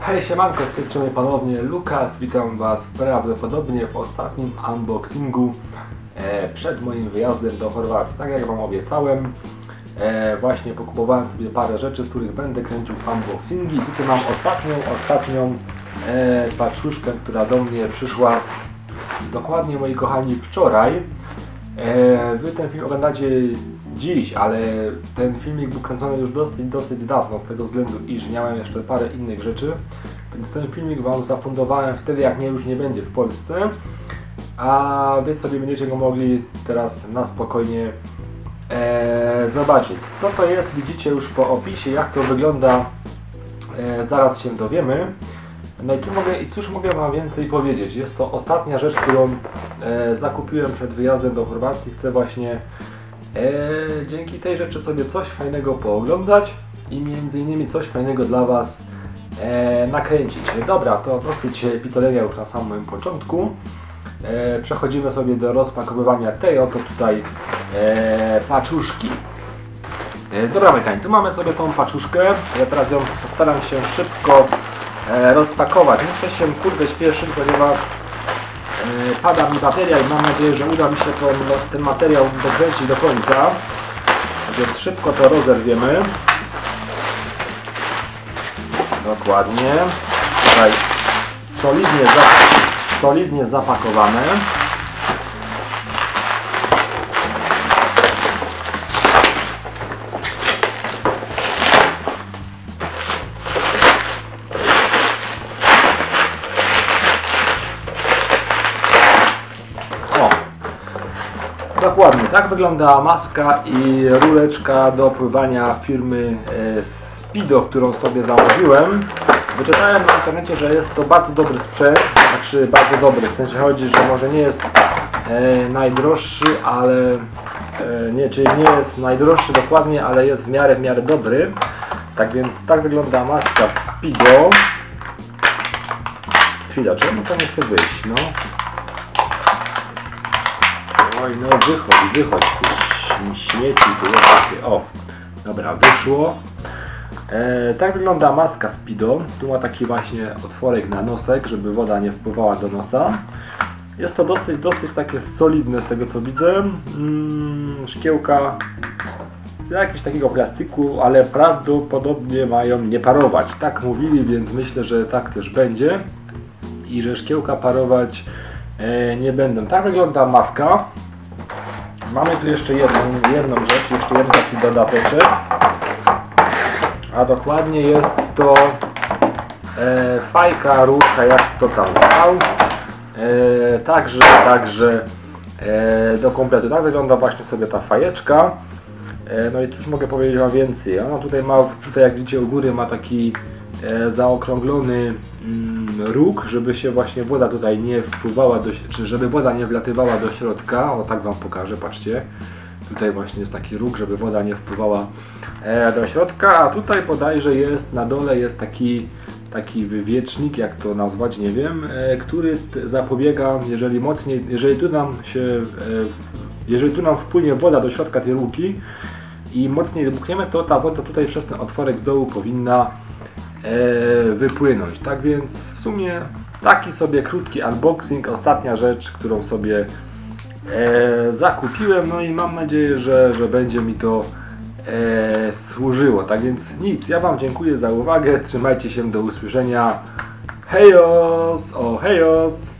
Hej, siemanko, z tej strony ponownie Lukas. Witam Was prawdopodobnie w ostatnim unboxingu e, przed moim wyjazdem do Chorwacji. Tak jak Wam obiecałem, e, właśnie pokupowałem sobie parę rzeczy, z których będę kręcił unboxingi. Tutaj mam ostatnią, ostatnią e, paczuszkę, która do mnie przyszła dokładnie, moi kochani, wczoraj. E, Wy ten film oglądacie dziś, ale ten filmik był kręcony już dosyć, dosyć dawno, z tego względu, iż miałem jeszcze parę innych rzeczy. Więc ten filmik Wam zafundowałem wtedy, jak mnie już nie będzie w Polsce. A Wy sobie będziecie go mogli teraz na spokojnie e, zobaczyć. Co to jest, widzicie już po opisie, jak to wygląda, e, zaraz się dowiemy. No i, tu mogę, i cóż mogę Wam więcej powiedzieć? Jest to ostatnia rzecz, którą e, zakupiłem przed wyjazdem do Chorwacji. Chcę właśnie e, dzięki tej rzeczy sobie coś fajnego pooglądać i między innymi coś fajnego dla Was e, nakręcić. Dobra, to dosyć pitoleria już na samym początku. E, przechodzimy sobie do rozpakowywania tej oto tutaj e, paczuszki. E, Dobra, Mekań, tu mamy sobie tą paczuszkę. Ja teraz ją postaram się szybko rozpakować. Muszę się kurde śpieszyć, ponieważ e, pada mi bateria i mam nadzieję, że uda mi się to, ten materiał dokręcić do końca. Więc szybko to rozerwiemy. Dokładnie. Tutaj solidnie, solidnie zapakowane. Dokładnie, tak wygląda maska i rureczka do pływania firmy e, Speedo, którą sobie zamówiłem. Wyczytałem na internecie, że jest to bardzo dobry sprzęt, znaczy bardzo dobry, w sensie chodzi, że może nie jest e, najdroższy, ale e, nie, czyli nie jest najdroższy dokładnie, ale jest w miarę, w miarę dobry. Tak więc tak wygląda maska Speedo. Chwila, czemu to nie chce wyjść, no? Oj, no wychodź, wychodź, ty śmieci, takie, o, dobra, wyszło. E, tak wygląda maska Speedo. Tu ma taki właśnie otworek na nosek, żeby woda nie wpływała do nosa. Jest to dosyć, dosyć takie solidne z tego co widzę. Mm, szkiełka z jakiegoś takiego plastiku, ale prawdopodobnie mają nie parować. Tak mówili, więc myślę, że tak też będzie. I że szkiełka parować e, nie będą. Tak wygląda maska. Mamy tu jeszcze jedną, jedną rzecz, jeszcze jeden taki dodateczek. A dokładnie jest to e, fajka, rurka, jak to tam zwał. E, także, także e, do kompletu. Tak wygląda właśnie sobie ta fajeczka. E, no i cóż mogę powiedzieć Wam więcej. Ona tutaj ma, tutaj jak widzicie u góry ma taki zaokrąglony mm, róg, żeby się właśnie woda tutaj nie wpływała, do, czy żeby woda nie wlatywała do środka. O tak Wam pokażę, patrzcie. Tutaj właśnie jest taki róg, żeby woda nie wpływała e, do środka, a tutaj bodajże jest, na dole jest taki, taki wywiecznik, jak to nazwać, nie wiem, e, który zapobiega, jeżeli mocniej, jeżeli tu nam się, e, jeżeli tu nam wpłynie woda do środka tej rurki i mocniej dmuchniemy, to ta woda tutaj przez ten otworek z dołu powinna e, wypłynąć. Tak więc w sumie taki sobie krótki unboxing, ostatnia rzecz, którą sobie e, zakupiłem, no i mam nadzieję, że, że będzie mi to e, służyło. Tak więc nic, ja Wam dziękuję za uwagę, trzymajcie się, do usłyszenia. Hejos! O hejos!